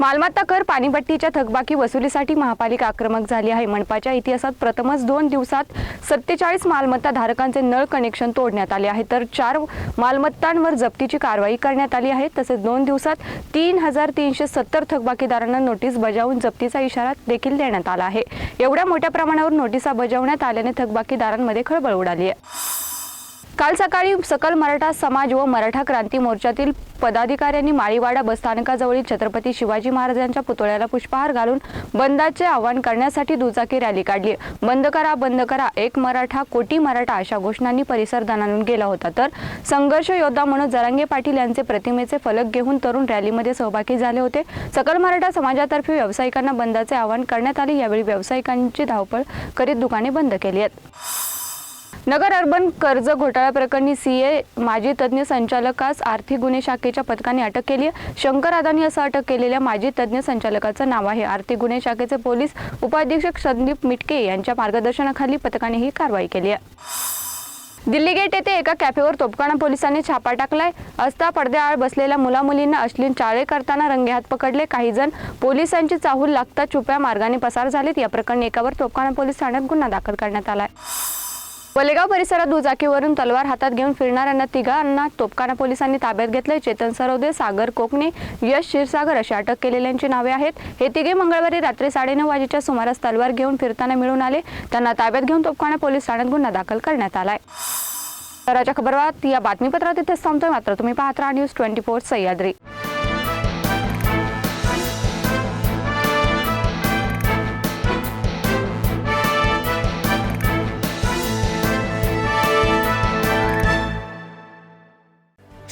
मालमत्ता कर पाणीपट्टीच्या थकबाकी वसुलीसाठी महापालिका आक्रमक झाली आहे. मनपाच्या इतिहासात प्रथमच दोन दिवसात सत्तेचाळीस मालमत्ता धारकांचे नळ कनेक्शन तोडण्यात आले आहे. तर चार मालमत्तांवर जप्तीची कारवाई करण्यात आली आहे. तसेच दोन दिवसात तीन हजार तीनशे सत्तर थकबाकीदारांना नोटीस बजावून जप्तीचा इशारा देखील देण्यात आला आहे. एवढ्या मोठ्या प्रमाणावर नोटिसा बजावण्यात आल्याने थकबाकीदारांमध्ये खळबळ उडाली आहे. काल सकाळी सकल मराठा समाज व मराठा क्रांती मोर्चातील पदाधिकाऱ्यांनी माळीवाडा बसस्थानकाजवळील छत्रपती शिवाजी महाराजांच्या पुतळ्याला पुष्पहार घालून बंदाचे आवाहन करण्यासाठी दुचाकी रॅली काढली. बंद करा बंद करा एक मराठा कोटी मराठा अशा घोषणांनी परिसर दणानून गेला होता. तर संघर्ष योद्धा म्हणून जरांगे पाटील यांचे प्रतिमेचे फलक घेऊन तरुण रॅलीमध्ये सहभागी झाले होते. सकल मराठा समाजातर्फे व्यावसायिकांना बंदाचे आवाहन करण्यात आले. यावेळी व्यावसायिकांची धावपळ करीत दुकाने बंद केली आहेत. नगर अर्बन कर्ज घोटाळा प्रकरणी सीए माजी तज्ज्ञ संचालकास आर्थिक गुन्हे शाखेच्या पथकाने अटक केली आहे. शंकर अदानी असं अटक केलेल्या माजी तज्ज्ञ संचालकाचं नाव आहे. आर्थिक गुन्हे शाखेचे पोलीस उपाधीक्षक संदीप मिटके यांच्या मार्गदर्शनाखाली पथकाने ही कारवाई केली आहे. दिल्ली गेट येथे एका कॅफेवर तोपखाना पोलिसांनी छापा टाकलाय. असता पडद्याआड बसलेल्या मुलामुलींना अश्लील चाळे करताना रंगेहात पकडले. काही जण पोलिसांची चाहूल लागता छुप्या मार्गाने पसार झालेत. या प्रकरणी एकावर तोपखाना पोलीस ठाण्यात गुन्हा दाखल करण्यात आलाय. वलेगाव परिसरात दुचाकीवरून तलवार हातात घेऊन फिरणाऱ्यांना तिघांना तोपकाना पोलिसांनी ताब्यात घेतले चेतन सरोदे सागर कोकणे यश क्षीरसागर अशी अटक केलेल्यांची नावे आहेत. हे तिघे मंगळवारी रात्री साडेनऊ वाजेच्या सुमारास तलवार घेऊन फिरताना मिळून आले. त्यांना ताब्यात घेऊन तोपखाना पोलीस ठाण्यात गुन्हा दाखल करण्यात आलाय. शहराच्या खबरबात या बातमीपत्रात इथेच थांबतोय. मात्र तुम्ही पाहत राहा न्यूज ट्वेंटी फोर सह्याद्री.